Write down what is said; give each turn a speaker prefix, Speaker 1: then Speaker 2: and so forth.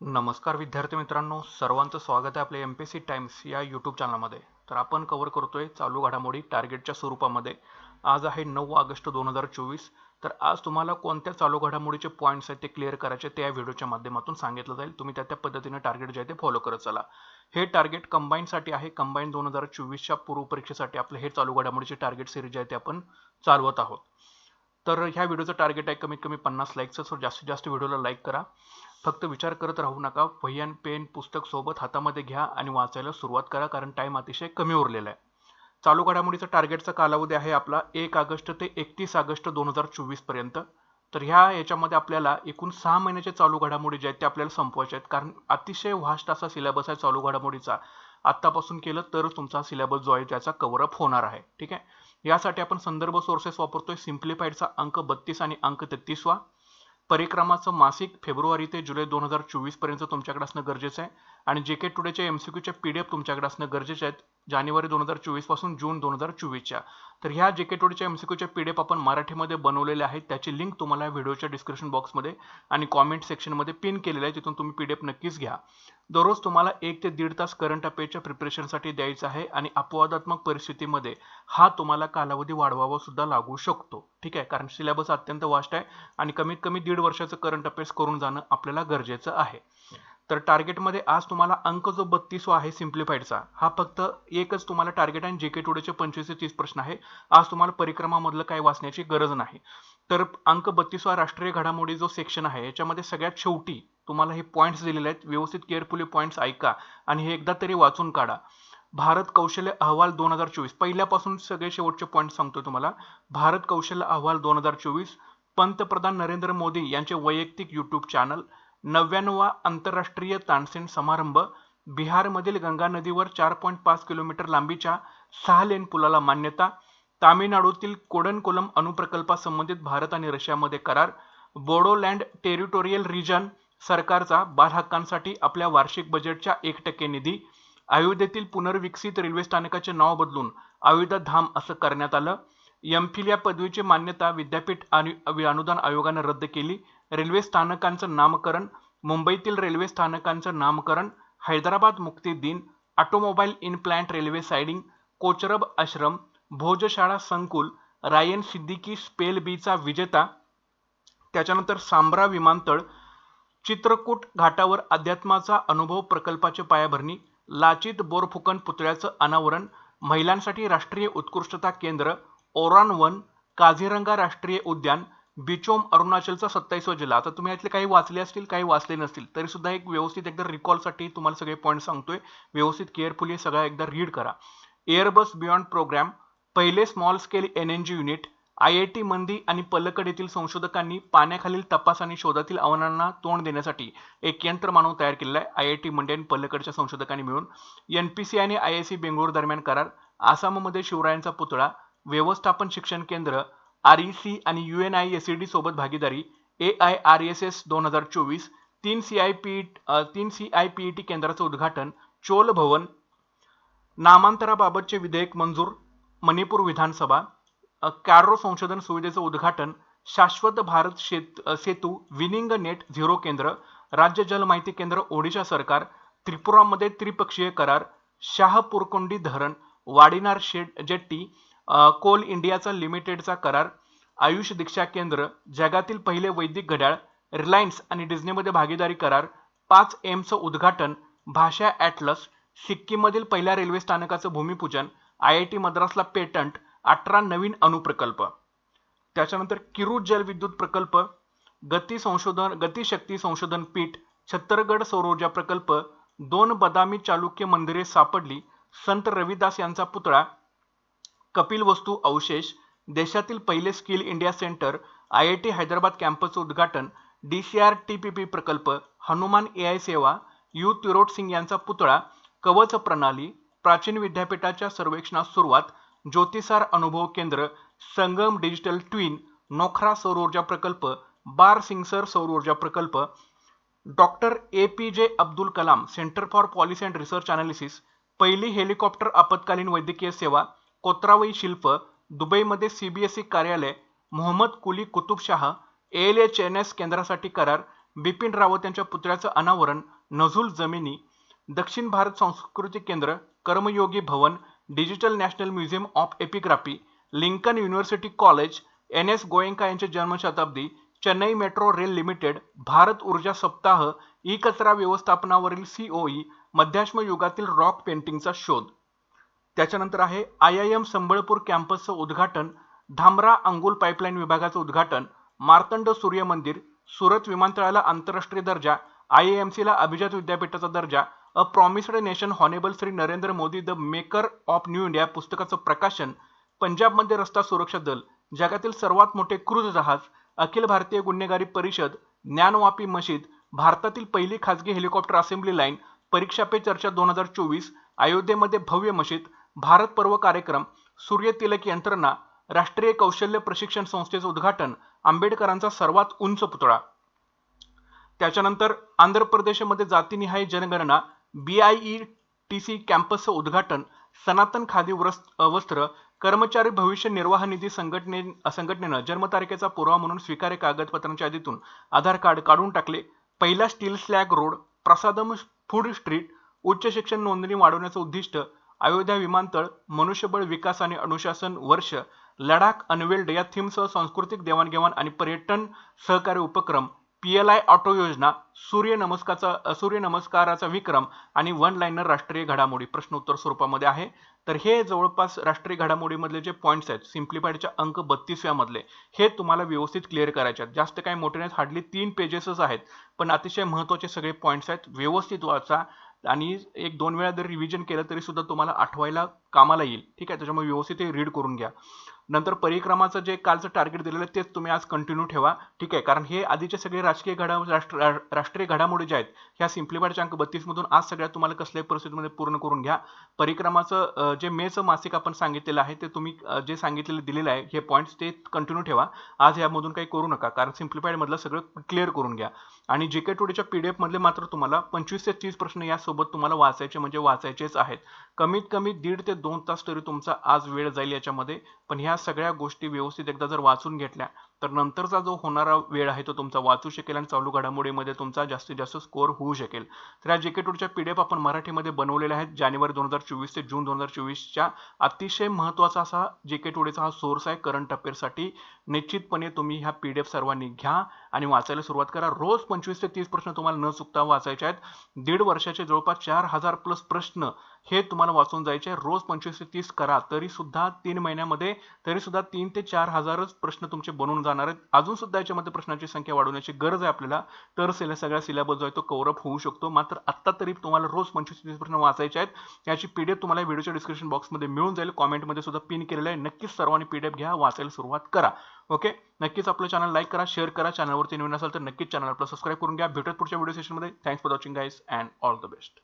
Speaker 1: नमस्कार विद्यार्थी मित्रांनो सर्वांचं स्वागत आहे आपल्या एम पी सी टाइम्स या यूट्यूब चॅनलमध्ये तर आपण कव्हर करतोय चालू घडामोडी टार्गेटच्या स्वरूपामध्ये. आज आहे नऊ ऑगस्ट दोन हजार चोवीस. तर आज तुम्हाला कोणत्या चालू घडामोडीचे पॉईंट्स आहेत ते क्लिअर करायचे ते या व्हिडिओच्या माध्यमातून सांगितलं जाईल. तुम्ही त्या त्या पद्धतीने टार्गेट जे आहे ते फॉलो करत चला. हे टार्गेट कंबाईनसाठी आहे. कंबाईन दोन हजार चोवीसच्या पूर्वपरीक्षेसाठी आपलं हे चालू घडामोडीचे टार्गेट सिरीज आहे ते आपण चालवत आहोत. तर ह्या व्हिडिओचं टार्गेट आहे कमीत कमी पन्नास लाईकचं सो जास्तीत जास्त व्हिडिओला लाईक करा. फक्त विचार करत राहू नका. वही आणि पेन पुस्तक सोबत हातामध्ये घ्या आणि वाचायला सुरुवात करा कारण टाईम अतिशय कमी उरलेला आहे. चालू घडामोडीचा टार्गेटचा कालावधी आहे आपला एक ऑगस्ट ते एकतीस ऑगस्ट दोन हजार चोवीसपर्यंत. तर ह्या याच्यामध्ये आपल्याला एकूण सहा महिन्याचे चालू घडामोडी जे आहेत ते आपल्याला संपवायचे आहेत. कारण अतिशय व्हास्ट असा सिलेबस आहे चालू घडामोडीचा. आत्तापासून केलं तरच तुमचा सिलेबस जो आहे त्याचा कव्हरअप होणार आहे. ठीक आहे? यासाठी आपण संदर्भ सोर्सेस वापरतोय. सिम्प्लिफाईडचा अंक बत्तीस आणि अंक तेहतीसवा परिक्रमाचं मासिक फेब्रुवारी ते जुलै दोन हजार चोवीसपर्यंत तुमच्याकडे असणं गरजेचं आहे. आणि जे के टुडेच्या एमसीक्यूच्या पी डी एफ तुमच्याकडे असणं गरजेचे आहेत जानेवारी दोन हजार चोवीसपासून जून दोन हजार चोवीसच्या. तर ह्या जे के टुडेच्या एमसीक्यूच्या पी डी एफ आपण मराठीमध्ये बनवलेले आहेत त्याची लिंक तुम्हाला व्हिडिओच्या डिस्क्रिप्शन बॉक्समध्ये आणि कॉमेंट सेक्शनमध्ये पिन केलेलं आहे तिथून तुम्ही पी डी एफ नक्कीच घ्या. दररोज तुम्हाला एक ते दीड तास करंट अफेअरच्या प्रिपरेशनसाठी द्यायचं आहे आणि अपवादात्मक परिस्थितीमध्ये हा तुम्हाला कालावधी वाढवावा सुद्धा लागू शकतो. ठीक आहे? कारण सिलेबस अत्यंत वास्ट आहे आणि कमीत कमी दीड वर्षाचं करंट अफेअर्स करून जाणं आपल्याला गरजेचं आहे. तर टार्गेटमध्ये आज तुम्हाला अंक जो बत्तीसवा आहे सिम्प्लिफाईडचा हा फक्त एकच तुम्हाला टार्गेट आणि जे के टुडेचे पंचवीस ते तीस प्रश्न आहे. आज तुम्हाला परिक्रमामधलं काही वाचण्याची गरज नाही. तर अंक बत्तीसवा राष्ट्रीय घडामोडी जो सेक्शन आहे याच्यामध्ये सगळ्यात शेवटी तुम्हाला हे पॉईंट्स दिलेले आहेत. व्यवस्थित केअरफुली पॉईंट्स ऐका आणि हे एकदा तरी वाचून काढा. भारत कौशल्य अहवाल दोन हजार चोवीस. पहिल्यापासून सगळे शेवटचे पॉईंट सांगतो तुम्हाला. भारत कौशल्य अहवाल दोन हजार चोवीस. पंतप्रधान नरेंद्र मोदी यांचे वैयक्तिक यूट्यूब चॅनल नव्याण्णवा आंतरराष्ट्रीय तानसेन समारंभ बिहारमधील गंगा नदीवर चार पॉईंट पाच किलोमीटर लांबीच्या सहा लेन पुलाला मान्यता तामिळनाडूतील कोडनकोलम अणुप्रकल्पासंबंधित भारत आणि रशियामध्ये करार बोडोलँड टेरिटोरियल रिजन सरकारचा बालहक्कांसाठी आपल्या वार्षिक बजेटच्या एक टक्के निधी अयोध्येतील पुनर्विकसित रेल्वे स्थानकाचे नाव बदलून अयोध्या धाम असं करण्यात आलं. एमफिल या पदवीची मान्यता विद्यापीठ आणि अनुदान आयोगानं रद्द केली. रेल्वे स्थानकांचं नामकरण मुंबईतील रेल्वे स्थानकांचं नामकरण हैदराबाद मुक्ती दिन automobile inplant railway siding Kochrab Ashram Bhojshala संकुल रायन सिद्दीकी स्पेल बीचा विजेता त्याच्यानंतर सांब्रा विमानतळ चित्रकूट घाटावर अध्यात्माचा अनुभव प्रकल्पाची पायाभरणी लाचित बोरफुकन पुतळ्याचं अनावरण महिलांसाठी राष्ट्रीय उत्कृष्टता केंद्र ओरान वन काझीरंगा राष्ट्रीय उद्यान बिचोम अरुणाचलचा सत्तावीसवा जिल्हा. आता तुम्ही यातले काही वाचले असतील काही वाचले नसतील तरी सुद्धा एक व्यवस्थित एकदा रिकॉलसाठी तुम्हाला सगळे पॉईंट सांगतोय. व्यवस्थित केअरफुली सगळा एकदा रीड करा. एअरबस बियॉन्ड प्रोग्राम पहिले small scale N N G unit I I T Mandi आणि पलकड येथील संशोधकांनी पाण्याखालील तपास आणि शोधातील आव्हानांना तोंड देण्यासाठी एक यंत्रमानव तयार केलेला आहे. आय आय टी मंडी आणि पलकडच्या संशोधकांनी मिळून एन पी सी आणि आय आय सी बेंगळूर दरम्यान करार आसाममध्ये शिवरायांचा पुतळा व्यवस्थापन शिक्षण केंद्र आर ई सी आणि U N I S E D सोबत भागीदारी A I R S S दोन हजार चोवीस तीन सी आय पी तीन C I P E T केंद्राचं उद्घाटन चोल भवन नामांतराबाबतचे विधेयक मंजूर मणिपूर विधानसभा कॅरो संशोधन सुविधेचं उद्घाटन शाश्वत भारत शेत सेतू विनिंग नेट झिरो केंद्र राज्य जल माहिती केंद्र ओडिशा सरकार त्रिपुरामध्ये त्रिपक्षीय करार शाहपुरकोंडी धरण वाडिनार शेट जेट्टी कोल इंडियाचा लिमिटेडचा करार आयुष दीक्षा केंद्र जगातील पहिले वैदिक घड्याळ रिलायन्स आणि डिझनीमध्ये भागीदारी करार पाच एमचं उद्घाटन भाषा ॲटलस सिक्कीममधील पहिल्या रेल्वे स्थानकाचं भूमिपूजन आय आय टी मद्रासला पेटंट अठरा नवीन अणुप्रकल्प. त्याच्यानंतर किरू जलविद्युत प्रकल्प गती संशोधन गतिशक्ती संशोधन पीठ छत्तरगड सौरऊर्जा प्रकल्प दोन बदामी चालुक्य मंदिरे सापडली संत रविदास यांचा पुतळा कपिल वस्तू अवशेष देशातील पहिले skill India centre I I T Hyderabad कॅम्पसचं उद्घाटन D C R T P P प्रकल्प हनुमान ए आय सेवा यू तिरोट सिंग यांचा पुतळा कवच प्रणाली प्राचीन विद्यापीठाच्या सर्वेक्षणास सुरुवात ज्योतिसार अनुभव केंद्र संगम डिजिटल ट्विन नोखरा सौर ऊर्जा प्रकल्प बार सिंगसर सौर ऊर्जा प्रकल्प doctor A P J Abdul Kalam centre for policy and research analysis पहिली हेलिकॉप्टर आपत्कालीन वैद्यकीय सेवा कोत्रावई शिल्प दुबईमध्ये सीबीएसई कार्यालय Mohammed Quli Qutub Shah L H N केंद्रासाठी करार बिपिन रावत यांच्या पुतळ्याचं अनावरण नझुल जमिनी दक्षिण भारत सांस्कृतिक केंद्र Karmayogi Bhavan digital national museum of epigraphy Lincoln university college N S Goenka यांची जन्मशताब्दी Chennai metro rail limited Bharat Urja Saptah E कचरा व्यवस्थापनावरील सीओई मध्याश्म युगातील रॉक पेंटिंगचा शोध. त्याच्यानंतर आहे आय आय एम संबळपूर कॅम्पसचं उद्घाटन धामरा अंगुल पाईपलाईन विभागाचं उद्घाटन मार्तंड सूर्य मंदिर सुरत विमानतळाला आंतरराष्ट्रीय दर्जा आय आय एम सीला अभिजात विद्यापीठाचा दर्जा a promised nation honourable Shri Narendra Modi the maker of new India पुस्तकाचं प्रकाशन पंजाबमध्ये रस्ता सुरक्षा दल जगातील सर्वात मोठे क्रूज जहाज अखिल भारतीय गुन्हेगारी परिषद ज्ञानवापी मशीद भारतातील पहिली खासगी हेलिकॉप्टर असेंब्ली लाईन परीक्षा पे चर्चा दोन हजार चोवीस अयोध्येमध्ये भव्य मशीद भारत पर्व कार्यक्रम सूर्य तिलक यंत्रणा राष्ट्रीय कौशल्य प्रशिक्षण संस्थेचं उद्घाटन आंबेडकरांचा सर्वात उंच पुतळा. त्याच्यानंतर आंध्र प्रदेशमध्ये जातीनिहाय जनगणना B I E T C कॅम्पसचं उद्घाटन सनातन खादी वस्त्र कर्मचारी भविष्य निर्वाह निधी संघटने संघटनेनं जन्मतारखेचा पुरावा म्हणून स्वीकार्य कागदपत्रांच्या यादीतून आधार कार्ड काढून टाकले. पहिला steel slag road prasadam food street उच्च शिक्षण नोंदणी वाढवण्याचं उद्दिष्ट अयोध्या विमानतळ मनुष्यबळ विकास आणि अनुशासन वर्ष लडाख अनवेल्ड या थीमसह सांस्कृतिक देवाणघेवाण आणि पर्यटन सहकार्य उपक्रम पी एल आय ऑटो योजना सूर्य नमस्काचा सूर्य नमस्काराचा विक्रम आणि वन लाईनर राष्ट्रीय घडामोडी प्रश्नोत्तर स्वरूपामध्ये आहे. तर हे जवळपास राष्ट्रीय घडामोडीमधले जे पॉईंट्स आहेत सिम्प्लिफाईडच्या अंक बत्तीसव्या मधले हे तुम्हाला व्यवस्थित क्लिअर करायचे आहेत. जास्त काही मोठे नाहीत हार्डली तीन पेजेसच आहेत पण अतिशय महत्त्वाचे सगळे पॉईंट्स आहेत. व्यवस्थित वाचा. आणि एक दोन वेळा जर रिव्हिजन केलं तरी सुद्धा तुम्हाला आठवायला कामाला येईल. ठीक आहे? त्याच्यामुळे व्यवस्थित हे रीड करून घ्या. नंतर परिक्रमाचं जे कालचं टार्गेट दिलेलं आहे तेच तुम्ही आज कंटिन्यू ठेवा. ठीक आहे? कारण हे आधीचे सगळे राजकीय घडा राष्ट्र रा- राष्ट्रीय घडामोडी ज्या आहेत ह्या सिम्प्लिफाईडच्या अंक बत्तीसमधून आज सगळ्या तुम्हाला कसल्याही परिस्थितीमध्ये पूर्ण करून घ्या. परिक्रमाचं जे मेचं मासिक आपण सांगितलेलं आहे ते तुम्ही जे सांगितलेलं दिलेलं आहे हे पॉईंट्स ते कंटिन्यू ठेवा. आज यामधून काही करू नका. कारण सिम्प्लिफाईडमधलं सगळं क्लिअर करून घ्या. आणि जे के टुडेच्या डी एफमध्ये मात्र तुम्हाला पंचवीस ते तीस प्रश्न यासोबत तुम्हाला वाचायचे म्हणजे वाचायचेच आहेत. कमीत कमी दीड ते दोन तास तरी तुमचा आज वेळ जाईल याच्यामध्ये. पण ह्या सगळ्या गोष्टी व्यवस्थित एकदा जर वाचून घेतल्या तर नंतरचा जो होणारा वेळ आहे तो तुमचा वाचू शकेल आणि चालू घडामोडीमध्ये तुमचा जास्तीत जास्त स्कोअर होऊ शकेल. तर या जेके टूरच्या एफ आपण मराठीमध्ये बनवलेल्या आहेत. जानेवारी दोन हजार चोवीस ते जून दोन हजार चोवीसच्या अतिशय महत्त्वाचा असा जेके टुडेचा हा सोर्स आहे. करंट अफेअरसाठी निश्चितपणे तुम्ही ह्या पी डी एफ सर्वांनी घ्या आणि वाचायला सुरुवात करा. रोज पंचवीस ते तीस प्रश्न तुम्हाला न चुकता वाचायचे आहेत. दीड वर्षाचे जवळपास चार हजार प्लस प्रश्न हे तुम्हाला वाचून जायचे आहे. रोज पंचवीस ते तीस करा तरी सुद्धा तीन महिन्यामध्ये तरी सुद्धा तीन ते चार हजारच प्रश्न तुमचे बनून जाणार आहेत. अजून सुद्धा याच्यामध्ये प्रश्नांची संख्या वाढवण्याची गरज आहे आपल्याला. तर सिले सगळ्या सिलेबस जो आहे तो कव्हरअप होऊ शकतो. मात्र आत्ता तरी तुम्हाला रोज पंचवीस ते तीस प्रश्न वाचायचे आहेत. याची पीडीएफ तुम्हाला व्हिडिओच्या डिस्क्रिप्शन बॉक्समध्ये मिळून जाईल. कॉमेंटमध्ये सुद्धा पिन केलेलं आहे. नक्कीच सर्वांनी पीडीएफ घ्या. वाचायला सुरुवात करा. ओके नक्कीच आपलं चॅनल लाईक करा शेअर करा. चॅनलवरती नवीन असाल तर नक्कीच चॅनल आपलं सबस्क्राईब करून घ्या. भेटत पुढच्या व्हिडिओ सेशनमध्ये thanks for watching guys and all the best